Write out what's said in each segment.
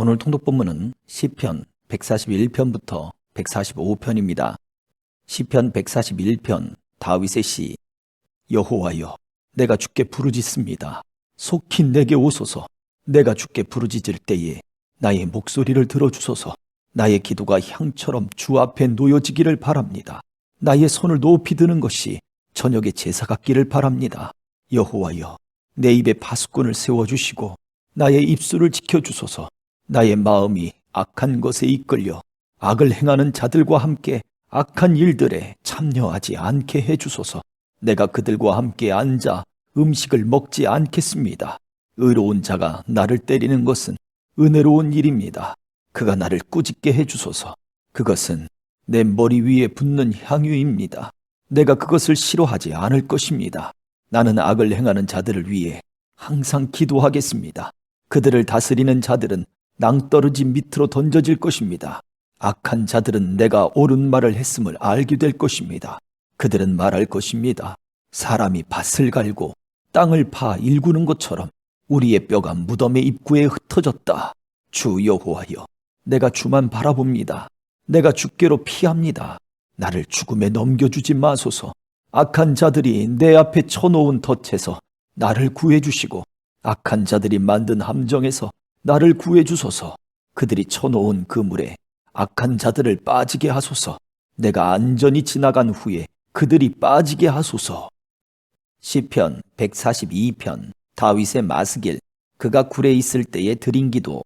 오늘 통독 본문은 시편 141편부터 145편입니다. 시편 141편 다윗의 시 여호와여 내가 주께 부르짖습니다. 속히 내게 오소서 내가 주께 부르짖을 때에 나의 목소리를 들어주소서 나의 기도가 향처럼 주 앞에 놓여지기를 바랍니다. 나의 손을 높이 드는 것이 저녁의 제사 같기를 바랍니다. 여호와여 내 입에 파수꾼을 세워주시고 나의 입술을 지켜주소서 나의 마음이 악한 것에 이끌려 악을 행하는 자들과 함께 악한 일들에 참여하지 않게 해주소서 내가 그들과 함께 앉아 음식을 먹지 않겠습니다. 의로운 자가 나를 때리는 것은 은혜로운 일입니다. 그가 나를 꾸짖게 해주소서. 그것은 내 머리 위에 붙는 향유입니다. 내가 그것을 싫어하지 않을 것입니다. 나는 악을 행하는 자들을 위해 항상 기도하겠습니다. 그들을 다스리는 자들은 낭떠러지 밑으로 던져질 것입니다. 악한 자들은 내가 옳은 말을 했음을 알게 될 것입니다. 그들은 말할 것입니다. 사람이 밭을 갈고 땅을 파 일구는 것처럼 우리의 뼈가 무덤의 입구에 흩어졌다. 주 여호와여, 내가 주만 바라봅니다. 내가 주께로 피합니다. 나를 죽음에 넘겨주지 마소서. 악한 자들이 내 앞에 쳐놓은 덫에서 나를 구해주시고 악한 자들이 만든 함정에서 나를 구해 주소서. 그들이 쳐놓은 그 물에 악한 자들을 빠지게 하소서. 내가 안전히 지나간 후에 그들이 빠지게 하소서. 시편 142편 다윗의 마스길 그가 굴에 있을 때에 드린 기도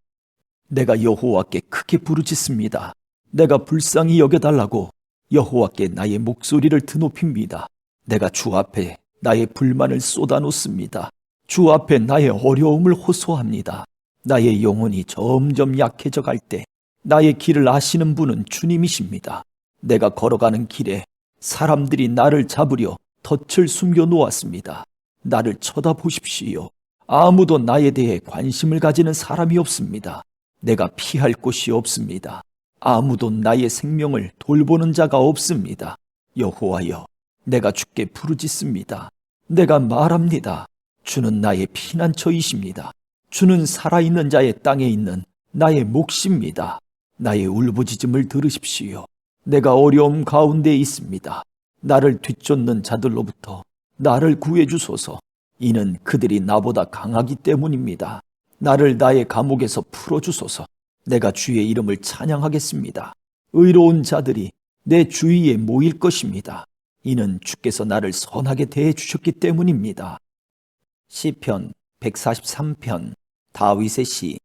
내가 여호와께 크게 부르짖습니다. 내가 불쌍히 여겨달라고 여호와께 나의 목소리를 드높입니다. 내가 주 앞에 나의 불만을 쏟아놓습니다. 주 앞에 나의 어려움을 호소합니다. 나의 영혼이 점점 약해져 갈 때 나의 길을 아시는 분은 주님이십니다. 내가 걸어가는 길에 사람들이 나를 잡으려 덫을 숨겨 놓았습니다. 나를 쳐다보십시오. 아무도 나에 대해 관심을 가지는 사람이 없습니다. 내가 피할 곳이 없습니다. 아무도 나의 생명을 돌보는 자가 없습니다. 여호와여, 내가 주께 부르짖습니다. 내가 말합니다. 주는 나의 피난처이십니다. 주는 살아있는 자의 땅에 있는 나의 몫입니다. 나의 울부짖음을 들으십시오. 내가 어려움 가운데 있습니다. 나를 뒤쫓는 자들로부터 나를 구해주소서. 이는 그들이 나보다 강하기 때문입니다. 나를 나의 감옥에서 풀어주소서. 내가 주의 이름을 찬양하겠습니다. 의로운 자들이 내 주위에 모일 것입니다. 이는 주께서 나를 선하게 대해 주셨기 때문입니다. 시편 143편 다윗의 시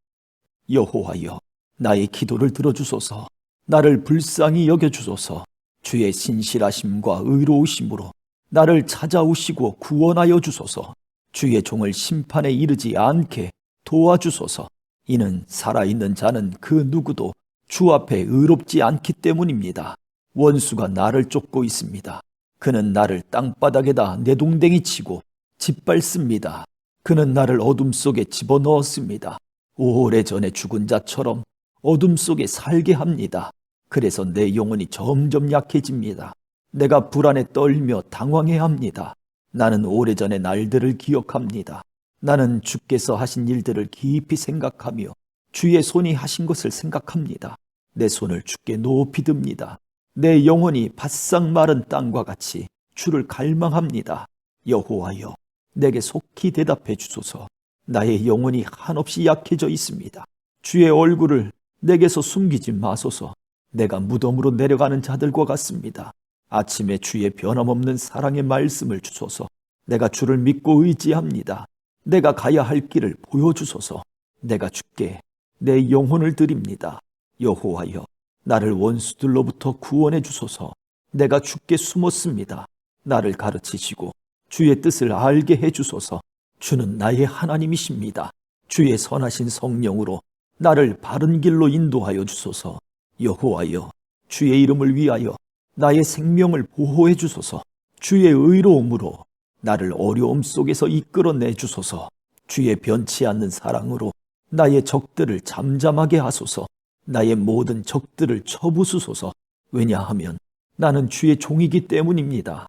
여호와여 나의 기도를 들어주소서 나를 불쌍히 여겨 주소서 주의 신실하심과 의로우심으로 나를 찾아오시고 구원하여 주소서 주의 종을 심판에 이르지 않게 도와주소서 이는 살아있는 자는 그 누구도 주 앞에 의롭지 않기 때문입니다. 원수가 나를 쫓고 있습니다. 그는 나를 땅바닥에다 내동댕이 치고 짓밟습니다. 그는 나를 어둠 속에 집어넣었습니다. 오래전에 죽은 자처럼 어둠 속에 살게 합니다. 그래서 내 영혼이 점점 약해집니다. 내가 불안에 떨며 당황해 합니다. 나는 오래전의 날들을 기억합니다. 나는 주께서 하신 일들을 깊이 생각하며 주의 손이 하신 것을 생각합니다. 내 손을 주께 높이 듭니다. 내 영혼이 바싹 마른 땅과 같이 주를 갈망합니다. 여호와여, 내게 속히 대답해 주소서. 나의 영혼이 한없이 약해져 있습니다. 주의 얼굴을 내게서 숨기지 마소서. 내가 무덤으로 내려가는 자들과 같습니다. 아침에 주의 변함없는 사랑의 말씀을 주소서. 내가 주를 믿고 의지합니다. 내가 가야 할 길을 보여주소서. 내가 주께 내 영혼을 드립니다. 여호와여, 나를 원수들로부터 구원해 주소서. 내가 주께 숨었습니다. 나를 가르치시고 주의 뜻을 알게 해 주소서. 주는 나의 하나님이십니다. 주의 선하신 성령으로 나를 바른 길로 인도하여 주소서. 여호와여, 주의 이름을 위하여 나의 생명을 보호해 주소서. 주의 의로움으로 나를 어려움 속에서 이끌어내 주소서. 주의 변치 않는 사랑으로 나의 적들을 잠잠하게 하소서. 나의 모든 적들을 쳐부수소서. 왜냐하면 나는 주의 종이기 때문입니다.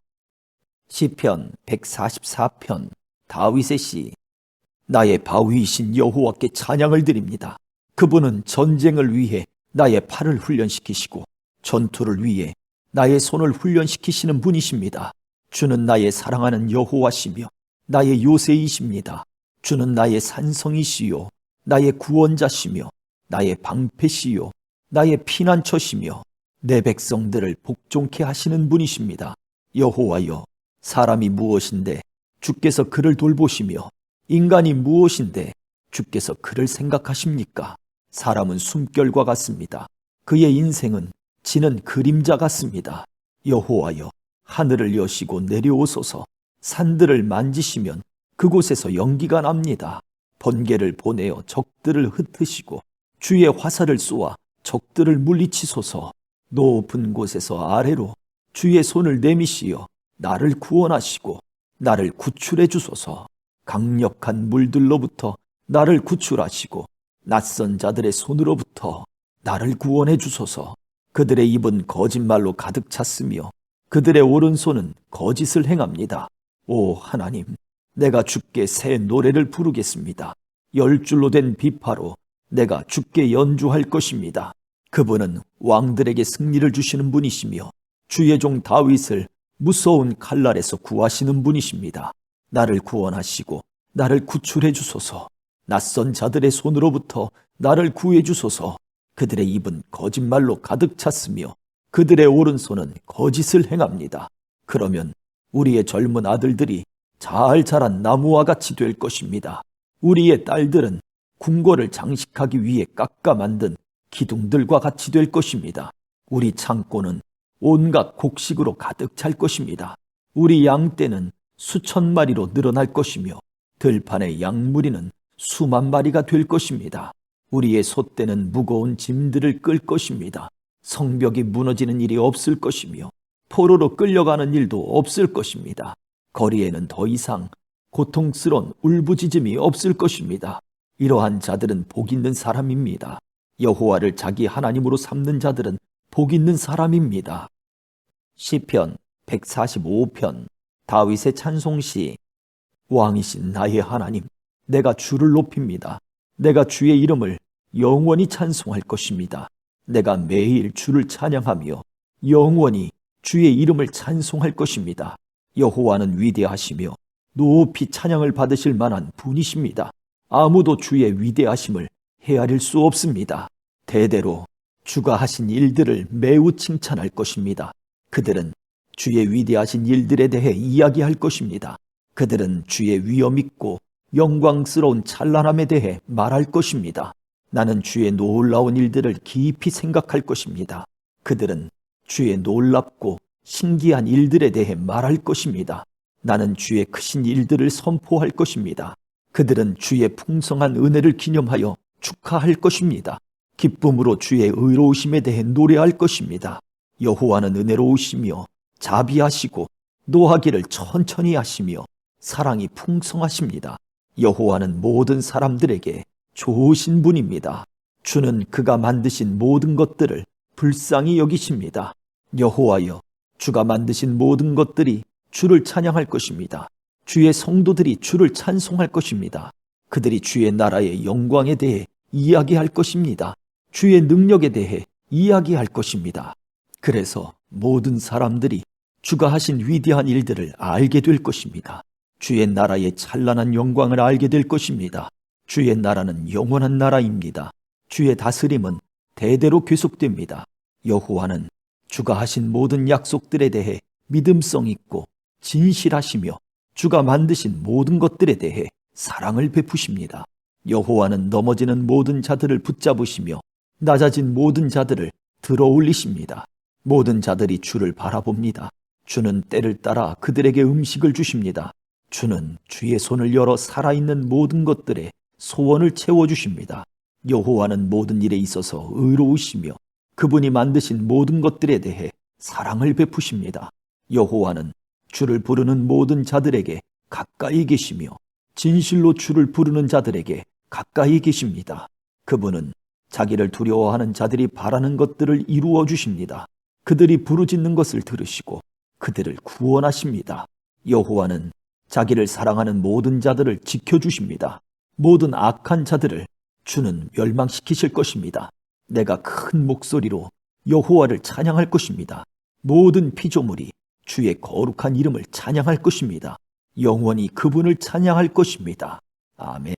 시편 144편 다윗의 시 나의 바위이신 여호와께 찬양을 드립니다. 그분은 전쟁을 위해 나의 팔을 훈련시키시고 전투를 위해 나의 손을 훈련시키시는 분이십니다. 주는 나의 사랑하는 여호와시며 나의 요새이십니다. 주는 나의 산성이시요 나의 구원자시며 나의 방패시요 나의 피난처시며 내 백성들을 복종케 하시는 분이십니다. 여호와여 사람이 무엇인데 주께서 그를 돌보시며 인간이 무엇인데 주께서 그를 생각하십니까? 사람은 숨결과 같습니다. 그의 인생은 지는 그림자 같습니다. 여호와여 하늘을 여시고 내려오소서 산들을 만지시면 그곳에서 연기가 납니다. 번개를 보내어 적들을 흩으시고 주의 화살을 쏘아 적들을 물리치소서 높은 곳에서 아래로 주의 손을 내미시어 나를 구원하시고 나를 구출해 주소서 강력한 물들로부터 나를 구출하시고 낯선 자들의 손으로부터 나를 구원해 주소서 그들의 입은 거짓말로 가득 찼으며 그들의 오른손은 거짓을 행합니다. 오 하나님, 내가 주께 새 노래를 부르겠습니다. 열 줄로 된 비파로 내가 주께 연주할 것입니다. 그분은 왕들에게 승리를 주시는 분이시며 주의 종 다윗을 무서운 칼날에서 구하시는 분이십니다. 나를 구원하시고 나를 구출해 주소서. 낯선 자들의 손으로부터 나를 구해 주소서. 그들의 입은 거짓말로 가득 찼으며 그들의 오른손은 거짓을 행합니다. 그러면 우리의 젊은 아들들이 잘 자란 나무와 같이 될 것입니다. 우리의 딸들은 궁궐을 장식하기 위해 깎아 만든 기둥들과 같이 될 것입니다. 우리 창고는 온갖 곡식으로 가득 찰 것입니다. 우리 양떼는 수천 마리로 늘어날 것이며 들판의 양무리는 수만 마리가 될 것입니다. 우리의 소떼는 무거운 짐들을 끌 것입니다. 성벽이 무너지는 일이 없을 것이며 포로로 끌려가는 일도 없을 것입니다. 거리에는 더 이상 고통스러운 울부짖음이 없을 것입니다. 이러한 자들은 복 있는 사람입니다. 여호와를 자기 하나님으로 삼는 자들은 복 있는 사람입니다. 시편 145편 다윗의 찬송시 왕이신 나의 하나님 내가 주를 높입니다. 내가 주의 이름을 영원히 찬송할 것입니다. 내가 매일 주를 찬양하며 영원히 주의 이름을 찬송할 것입니다. 여호와는 위대하시며 높이 찬양을 받으실 만한 분이십니다. 아무도 주의 위대하심을 헤아릴 수 없습니다. 대대로 주가 하신 일들을 매우 칭찬할 것입니다. 그들은 주의 위대하신 일들에 대해 이야기할 것입니다. 그들은 주의 위엄 있고 영광스러운 찬란함에 대해 말할 것입니다. 나는 주의 놀라운 일들을 깊이 생각할 것입니다. 그들은 주의 놀랍고 신기한 일들에 대해 말할 것입니다. 나는 주의 크신 일들을 선포할 것입니다. 그들은 주의 풍성한 은혜를 기념하여 축하할 것입니다. 기쁨으로 주의 의로우심에 대해 노래할 것입니다. 여호와는 은혜로우시며 자비하시고 노하기를 천천히 하시며 사랑이 풍성하십니다. 여호와는 모든 사람들에게 좋으신 분입니다. 주는 그가 만드신 모든 것들을 불쌍히 여기십니다. 여호와여, 주가 만드신 모든 것들이 주를 찬양할 것입니다. 주의 성도들이 주를 찬송할 것입니다. 그들이 주의 나라의 영광에 대해 이야기할 것입니다. 주의 능력에 대해 이야기할 것입니다. 그래서 모든 사람들이 주가 하신 위대한 일들을 알게 될 것입니다. 주의 나라의 찬란한 영광을 알게 될 것입니다. 주의 나라는 영원한 나라입니다. 주의 다스림은 대대로 계속됩니다. 여호와는 주가 하신 모든 약속들에 대해 믿음성 있고 진실하시며 주가 만드신 모든 것들에 대해 사랑을 베푸십니다. 여호와는 넘어지는 모든 자들을 붙잡으시며 낮아진 모든 자들을 들어 올리십니다. 모든 자들이 주를 바라봅니다. 주는 때를 따라 그들에게 음식을 주십니다. 주는 주의 손을 열어 살아있는 모든 것들에 소원을 채워주십니다. 여호와는 모든 일에 있어서 의로우시며 그분이 만드신 모든 것들에 대해 사랑을 베푸십니다. 여호와는 주를 부르는 모든 자들에게 가까이 계시며 진실로 주를 부르는 자들에게 가까이 계십니다. 그분은 자기를 두려워하는 자들이 바라는 것들을 이루어 주십니다. 그들이 부르짖는 것을 들으시고 그들을 구원하십니다. 여호와는 자기를 사랑하는 모든 자들을 지켜 주십니다. 모든 악한 자들을 주는 멸망시키실 것입니다. 내가 큰 목소리로 여호와를 찬양할 것입니다. 모든 피조물이 주의 거룩한 이름을 찬양할 것입니다. 영원히 그분을 찬양할 것입니다. 아멘.